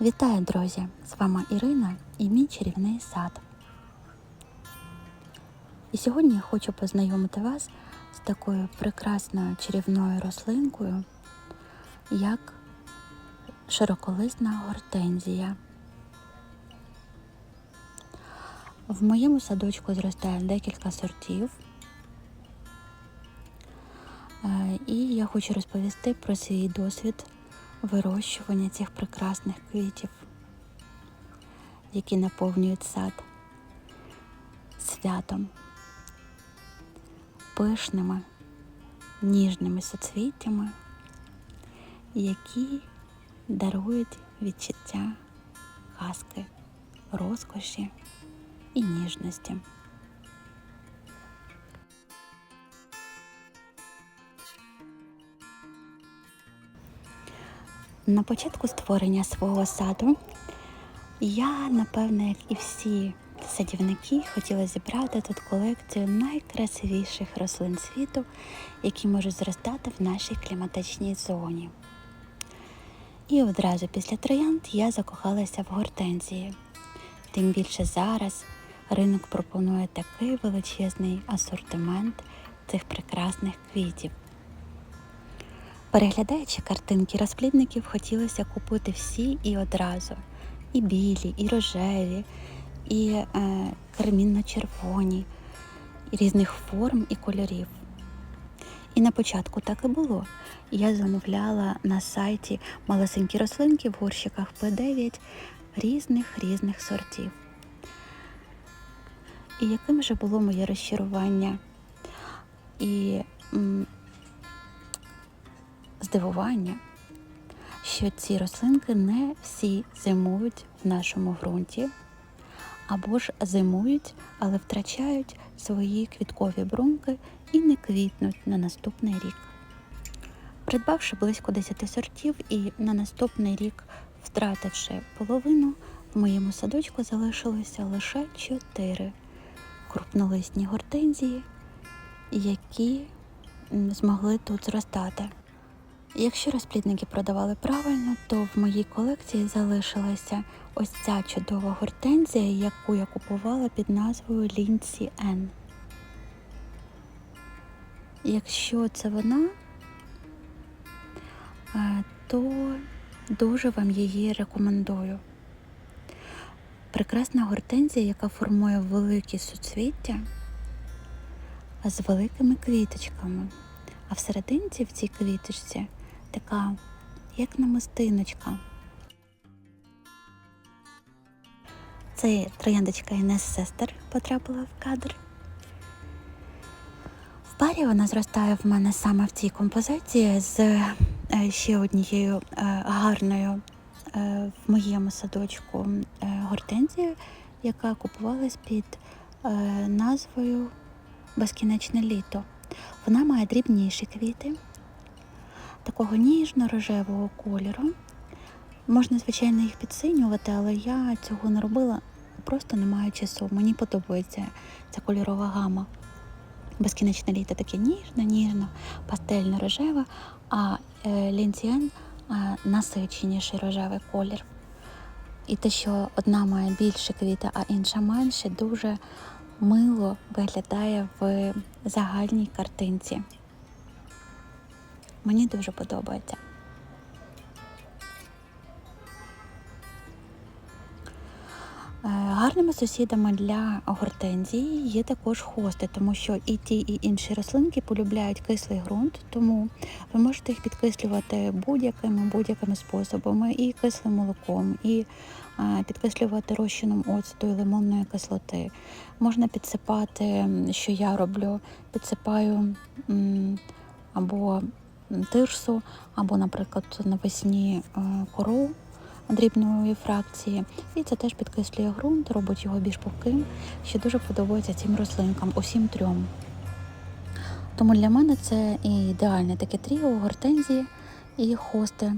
Вітаю, друзі! З вами Ірина і мій чарівний сад. І сьогодні я хочу познайомити вас з такою прекрасною чарівною рослинкою, як широколисна гортензія. В моєму садочку зростає декілька сортів. Е, І я хочу розповісти про свій досвід вирощування цих прекрасних квітів, які наповнюють сад святом, пишними, ніжними соцвіттями, які дарують відчуття казки, розкоші і ніжності. На початку створення свого саду я, напевне, як і всі садівники, хотіла зібрати тут колекцію найкрасивіших рослин світу, які можуть зростати в нашій кліматичній зоні. І одразу після троянд я закохалася в гортензії. Тим більше зараз ринок пропонує такий величезний асортимент цих прекрасних квітів. Переглядаючи картинки розплідників, хотілося купити всі і одразу. І білі, і рожеві, і е, кармінно-червоні, різних форм і кольорів. І на початку так і було. Я замовляла на сайті малесенькі рослинки в горщиках П9 різних різних сортів. І яким же було моє розчарування? І здивування, що ці рослинки не всі зимують в нашому ґрунті, або ж зимують, але втрачають свої квіткові брунки і не квітнуть на наступний рік. Придбавши близько 10 сортів і на наступний рік, втративши половину, в моєму садочку залишилося лише 4 крупнолисні гортензії, які змогли тут зростати. Якщо розплідники продавали правильно, то в моїй колекції залишилася ось ця чудова гортензія, яку я купувала під назвою Лінсі Н. Якщо це вона, е, то дуже вам її рекомендую. Прекрасна гортензія, яка формує великі суцвіття з великими квіточками. А всерединці в цій квіточці така, як намистиночка. Це трояндочка Інес Сестер потрапила в кадр. В парі вона зростає в мене саме в цій композиції з е, ще однією е, гарною е, в моєму садочку гортензією, яка купувалась під назвою Безкінечне літо. Вона має дрібніші квіти, такого ніжно-рожевого кольору. Можна, звичайно, їх підсинювати, але я цього не робила, просто не маю часу. Мені подобається ця кольорова гама. Безкінечне літо таке ніжно, ніжно, пастельно рожеве, а е, лінціен е, насиченіший рожевий колір. І те, що одна має більше квіти, а інша менше, дуже мило виглядає в загальній картинці. Мені дуже подобається. Е, Гарними сусідами для гортензії є також хости, тому що і ті, і інші рослинки полюбляють кислий ґрунт, тому ви можете їх підкислювати будь-якими будь-якими способами, і кислим молоком, і е, підкислювати розчином оцту і лимонної кислоти. Можна підсипати, що я роблю, підсипаю або тирсу, або, наприклад, навесні е, кору дрібної фракції, і це теж підкислює ґрунт, робить його більш пухким, що дуже подобається цим рослинкам, усім трьом. Тому для мене це і ідеальне таке тріо, гортензії і хости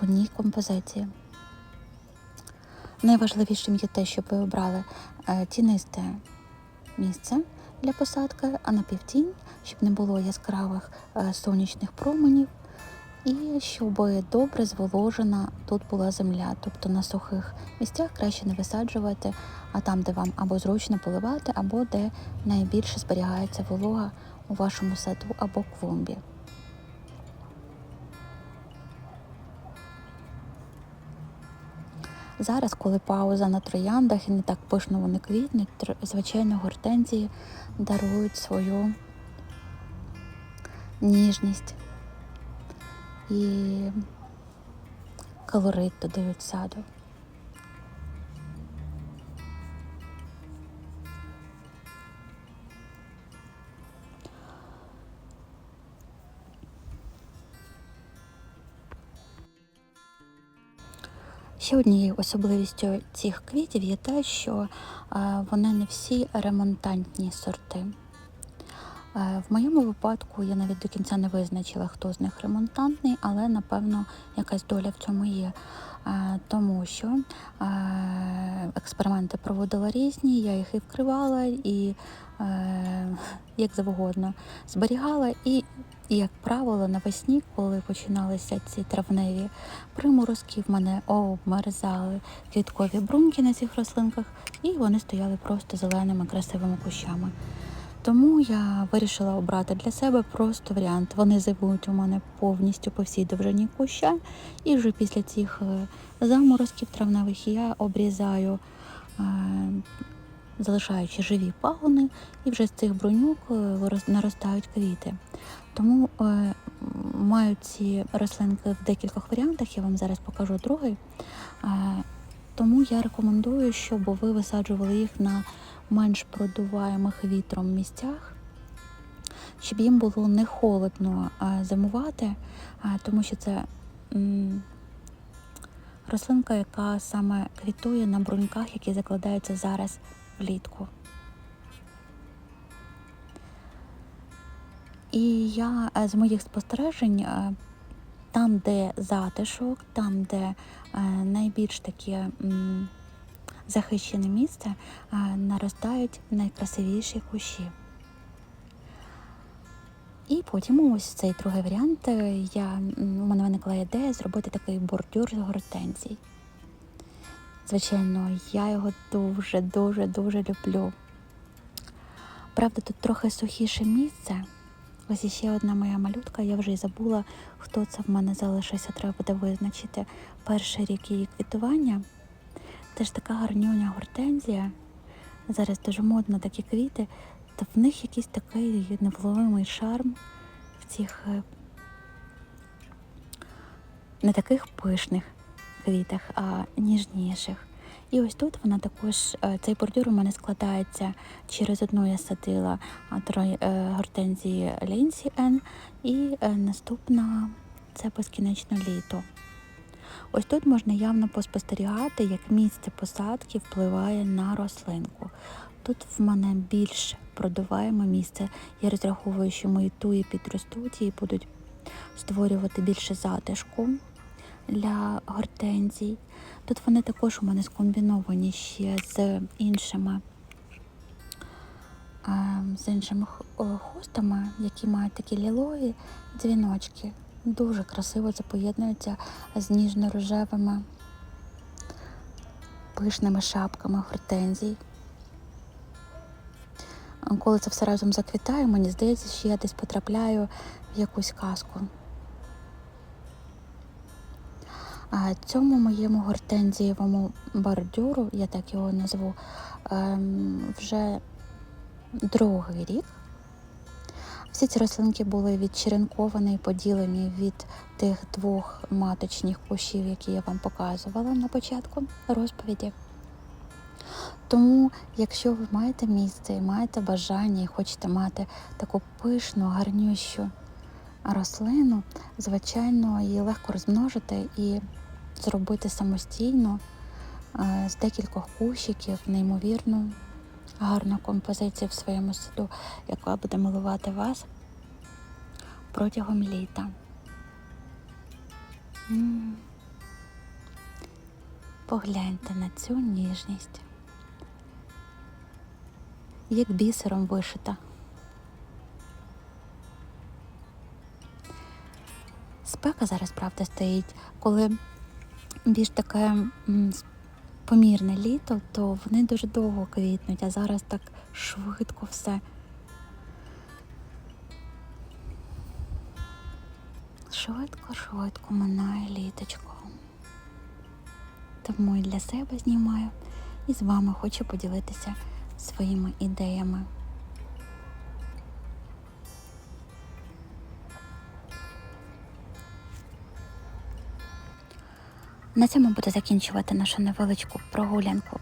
в одній композиції. Найважливішим є те, щоб ви обрали е, тінисте місце для посадки, а на півтінь, щоб не було яскравих е, сонячних променів І щоб добре зволожена тут була земля, тобто на сухих місцях краще не висаджувати, а там, де вам або зручно поливати, або де найбільше зберігається волога у вашому саду або клумбі. Зараз, коли пауза на трояндах і не так пишно вони квітнуть, звичайно, гортензії дарують свою ніжність і колорит додають саду. Ще однією особливістю цих квітів є те, що е, вони не всі ремонтантні сорти. Е, В моєму випадку я навіть до кінця не визначила, хто з них ремонтантний, але напевно якась доля в цьому є. Е, Тому що е, експерименти проводила різні, я їх і вкривала, і як завгодно зберігала. І, як правило, навесні, коли починалися ці травневі приморозки, в мене обмерзали квіткові бруньки на цих рослинках, і вони стояли просто зеленими красивими кущами. Тому я вирішила обрати для себе просто варіант. Вони зимують у мене повністю по всій довжині куща, і вже після цих е, заморозків травневих я обрізаю, е, залишаючи живі пагони, і вже з цих бруньок е, наростають квіти. Тому маю ці рослинки в декількох варіантах, я вам зараз покажу другий. Тому я рекомендую, щоб ви висаджували їх на менш продуваємих вітром місцях, щоб їм було не холодно зимувати, тому що це рослинка, яка саме квітує на бруньках, які закладаються зараз влітку. І я е, з моїх спостережень, е, там, де затишок, там, де е, найбільш таке захищене місце, наростають найкрасивіші кущі. І потім ось цей другий варіант. е, Я, у мене виникла ідея зробити такий бордюр з гортензій. Звичайно, я його дуже, дуже, дуже люблю. Правда, тут трохи сухіше місце. Ось іще одна моя малютка, я вже й забула, хто це в мене залишився, треба буде визначити перший рік її квітування. Теж така гарнюня гортензія. Зараз дуже модно такі квіти, та в них якийсь такий невловимий шарм в цих е, не таких пишних квітах, а ніжніших. І ось тут вона також, е, цей бордюр у мене складається через одну я садила е, гортензії Лінсі Н, і наступна це безкінечно літо. Ось тут можна явно поспостерігати, як місце посадки впливає на рослинку. Тут в мене більш продуваємо місце. Я розраховую, що мої туї підростуть і будуть створювати більше затишку для гортензій. Тут вони також у мене скомбіновані ще з іншими, е, з іншими хостами, які мають такі лілові дзвіночки. Дуже красиво це поєднується з ніжно-рожевими пишними шапками гортензій. Коли це все разом заквітає, мені здається, що я десь потрапляю в якусь казку. А цьому моєму гортензієвому бордюру, я так його назву, ем, вже другий рік. Всі ці рослинки були відчеренковані і поділені від тих двох маточних кущів, які я вам показувала на початку розповіді. Тому, якщо ви маєте місце і маєте бажання і хочете мати таку пишну, гарнющу рослину, звичайно, її легко розмножити і зробити самостійно е, з декількох кущиків неймовірну гарну композицію в своєму саду, яка буде милувати вас протягом літа. Погляньте на цю ніжність. Як бісером вишита. спека зараз, правда, стоїть. Коли більш таке помірне літо, то вони дуже довго квітнуть, а зараз так швидко все. Швидко, швидко минає літочко. Тому і для себе знімаю, і з вами хочу поділитися своїми ідеями. На цьому буду закінчувати нашу невеличку прогулянку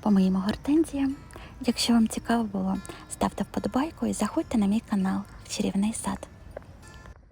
по моїм гортензіям. Якщо вам цікаво було, ставте вподобайку і заходьте на мій канал Чарівний сад.